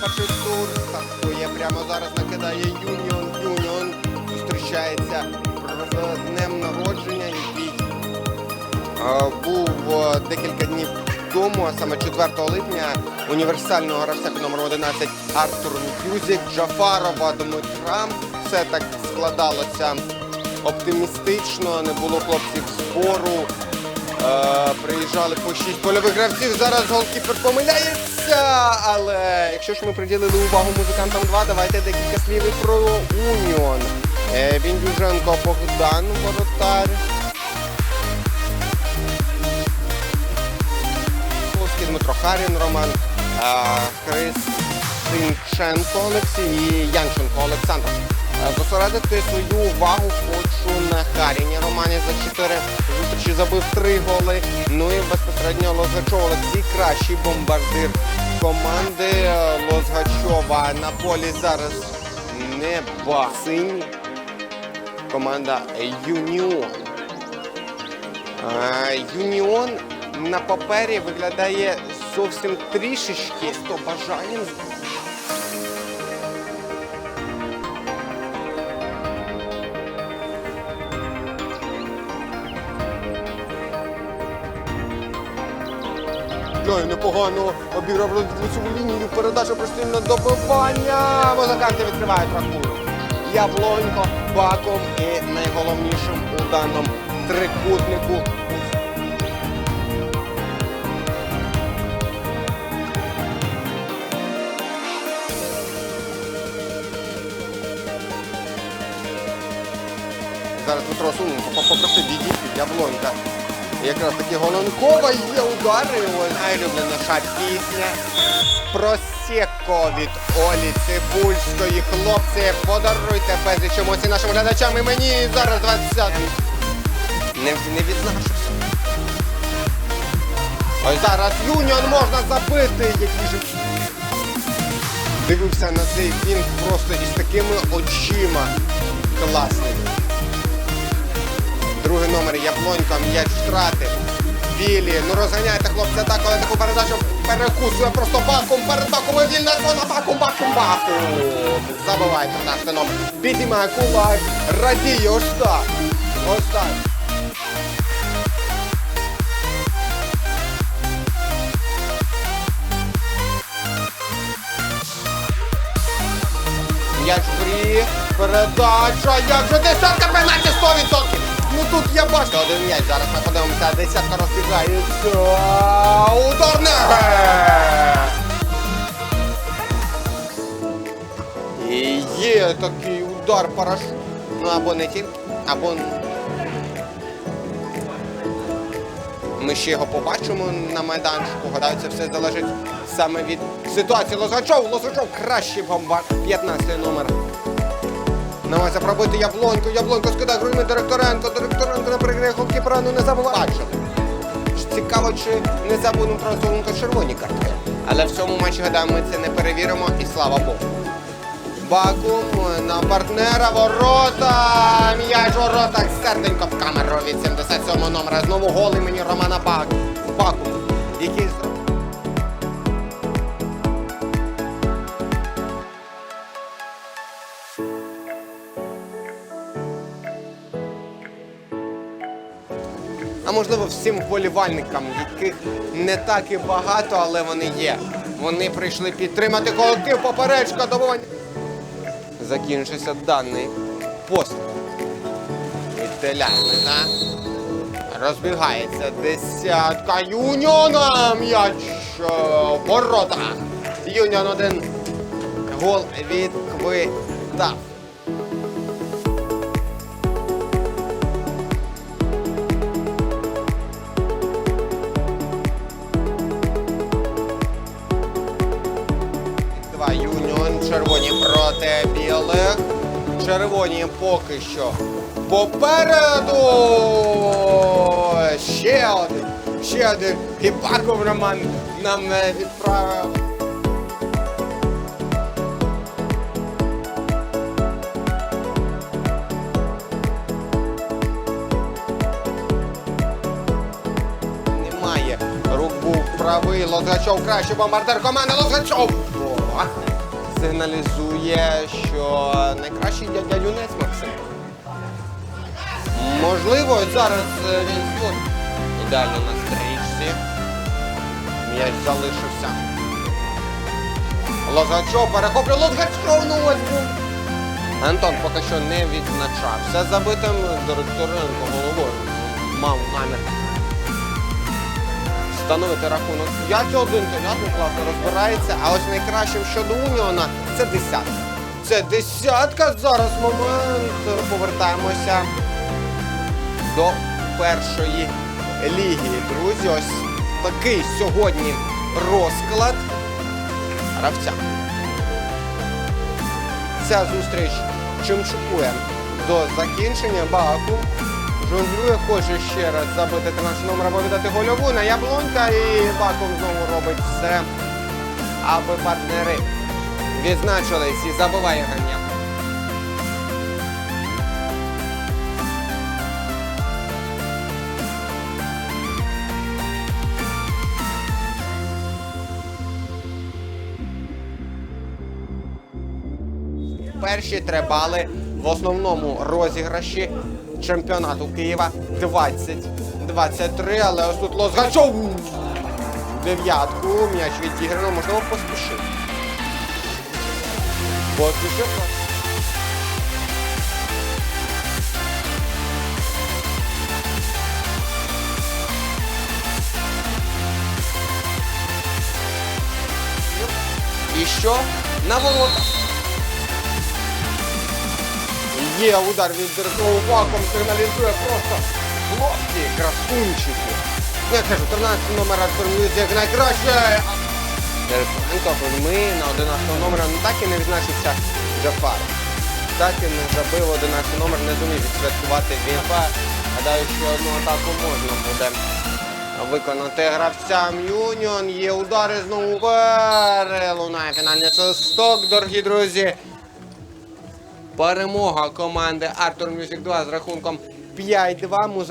перший тур. Прямо зараз, накидає Юніон. Юніон зустрічається з днем народження, який був декілька днів тому, а саме 4 липня, універсального гравця під номером 11 Артур Мюзик, Джафарова, Дмитра. Все так складалося оптимістично, не було хлопців збору. Приїжджали по 6 польових гравців. Зараз голкіпер помиляється. Але якщо ж ми приділили увагу музикантам 2, давайте декілька слів про Уніон. Е, Віндюженко Богдан, воротар. Дмитро Харін, Роман е, Христинченко Олексій і Янченко Олександр. Е, Зосередити свою увагу хочу на Харіні Романі за 4 зустрічі забив 3 голи. Ну і безпосередньо Лозгачов Олексій кращий бомбардир команди Е, Лозгачова. На полі зараз неба синій. Команда Юніон. Е, Юніон на папері виглядає зовсім трішечки з бажанням. Непогано обіграв лицеву лінію, передача простильне добивання. Музиканти відкривають рахунок. Яблонько баком і найголовнішим у даному трикутнику. Зараз Дмитро Суненко попросив відійти Яблонька. Якраз таки Голонкова є удари. Ось найлюбленіша пісня. Просеко від Олі Цибульської. Хлопці, подаруйте безліч емоцій нашим глядачам і мені зараз 20. Не, не відзначився. Ось зараз Юніон можна забити, який же. Дивився на цей фінт просто із такими очима класними. Другий номер Яблонька, м'яч втратив. Білі, ну розганяйте хлопці атаку, але таку передачу перекусує просто баком, перед баком і вільна зона, баком, баком, баком. Забиває 13 номер. Підіймає кулак, радіє, ось так. Ось так. М'яч в грі, передача, як же десятка пенальті м'яч, зараз ми подивимося, десятка розбігається. Ударне! І є такий удар параш. Ну або не тільки, або. Ми ще його побачимо на майданчику. Гадаю, це все залежить саме від ситуації. Лозачов, Лозачов кращий бомбар. 15 номер. Намагається пробити яблоньку, яблонько скидає грудьми Директоренко, Директоренко на переграє голкіпера, ну не забуває. Бачили. Цікаво, чи не забудемо про Солонко червоні картки. Але в цьому матчі, гадаю, ми це не перевіримо і слава Богу. Бакум на партнера ворота. М'яч в воротах серденько в камеру від 77 номера. Знову гол імені Романа Бак. Бакум, який зробив. Можливо всім вболівальникам, яких не так і багато, але вони є. Вони прийшли підтримати колектив поперечка добування. Закінчився даний пост. Відделяймена. Розбігається десятка Юніона. М'яч е, ворота. Юніон один гол відквитав. Червоні проти білих. Червоні поки що попереду. Ще один. Ще один. І Баков Роман нам е, відправив. Немає. Рук був правий. Лозгачов кращий бомбардир команди. Лозгачов. Сигналізує, що найкращий дядя юнець Максим. Можливо, зараз е, він тут ідеально на стрічці. М'яч залишився. Лозгачов перехоплює Лозгачов, ну ось. Антон поки що не відзначався забитим Директоренко головою. Мав намір встановити рахунок 5-1, Телятник класно розбирається. А ось найкращим щодо Уніона це десятка. Це десятка. Зараз момент. Повертаємося до першої ліги. Друзі, ось такий сьогодні розклад гравця. Ця зустріч чимчукує до закінчення. Баку жонглює, хоче ще раз забити 13 номер або віддати гольову на яблонька і Бакум знову робить все, аби партнери відзначились і забиває ганя. Перші три бали в основному розіграші чемпіонату Києва 20-23, але ось тут Лозгачов дев'ятку, м'яч відіграно, можливо, поспішив. Поспішив. І що? На ворота. Є удар від Деркова вакуум, сигналізує просто хлопці, красунчики. Я кажу, 13 номер формується як найкраще. Дерконенко ми на 11 номера ну так і не відзначився Джафар. Так і не забив 11 номер, не зумів відсвяткувати Вімпа. Гадаю, що одну атаку можна буде виконати гравцям Юніон. Є удари знову перелунає фінальний свисток, дорогі друзі. Перемога команди Артур Music 2 з рахунком 5-2. Музе-